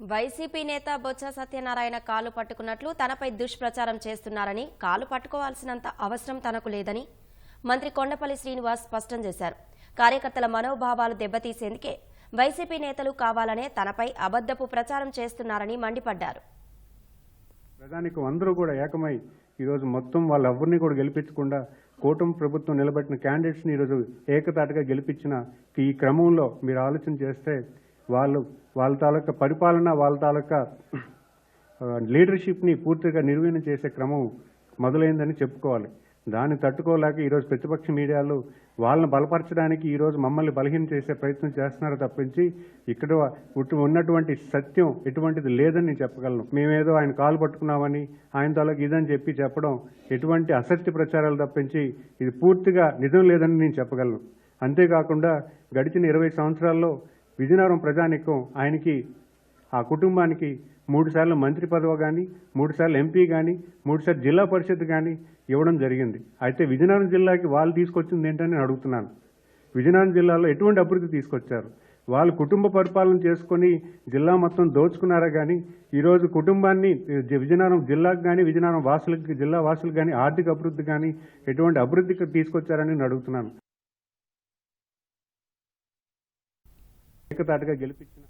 YCP నేత బొత్స సత్యనారాయణ కాలు పట్టుకున్నట్లు తనపై దుష్ప్రచారం చేస్తున్నారని కాలు పట్టుకోవాల్సినంత అవసరం తనకు లేదని మంత్రి కొండపల్లి శ్రీనివాస్ స్పష్టం చేశారు. కార్యకర్తల మనోభావాలు దెబ్బతీసేందుకే వైసీపీ నేతలు కావాలనే తనపై అబద్దపు ప్రచారం చేస్తున్నారని మండిపడ్డారు. ప్రధానికి అందరూ కూడా ఏకమై ఈరోజు మొత్తం వాళ్ళెవరిని కూడా గెలిపించకుండా కూటమి ప్రభుత్వం నిలబెట్టిన క్యాండిడేట్స్ని ఈరోజు ఏకతాటిగా గెలిపించిన ఈ క్రమంలో మీరు ఆలోచన చేస్తే వాళ్ళు వాళ్ళ తాలూకా పరిపాలన వాళ్ళ తాలూకా లీడర్షిప్ని పూర్తిగా నిర్వీణం చేసే క్రమం మొదలైందని చెప్పుకోవాలి. దాన్ని తట్టుకోలేక ఈరోజు ప్రతిపక్ష మీడియాలు వాళ్ళని బలపరచడానికి ఈరోజు మమ్మల్ని బలహీనం చేసే ప్రయత్నం చేస్తున్నారు తప్పించి ఇక్కడ ఉన్నటువంటి సత్యం ఎటువంటిది లేదని నేను చెప్పగలను. మేమేదో ఆయన కాలు పట్టుకున్నామని ఆయన తాలూకు ఇదని చెప్పి చెప్పడం ఎటువంటి అసత్య ప్రచారాలు తప్పించి ఇది పూర్తిగా నిజం లేదని నేను చెప్పగలను. అంతేకాకుండా గడిచిన ఇరవై సంవత్సరాల్లో విజయనగరం ప్రజానికం ఆయనకి ఆ కుటుంబానికి మూడుసార్లు మంత్రి పదవి కానీ మూడుసార్లు ఎంపీ కానీ మూడుసార్లు జిల్లా పరిషత్ కానీ ఇవ్వడం జరిగింది. అయితే విజయనగరం జిల్లాకి వాళ్ళు తీసుకొచ్చింది ఏంటని నేను అడుగుతున్నాను. విజయనగరం జిల్లాలో ఎటువంటి అభివృద్ధి తీసుకొచ్చారు? వాళ్ళు కుటుంబ పరిపాలన చేసుకొని జిల్లా మొత్తం దోచుకున్నారా కానీ ఈరోజు కుటుంబాన్ని విజయనగరం జిల్లాకు కానీ విజయనగరం వాసులకి జిల్లా వాసులకు కానీ ఆర్థిక అభివృద్ధి కానీ ఎటువంటి అభివృద్ధికి తీసుకొచ్చారని నేను అడుగుతున్నాను. ఏకతాటిగా గెలిపించిన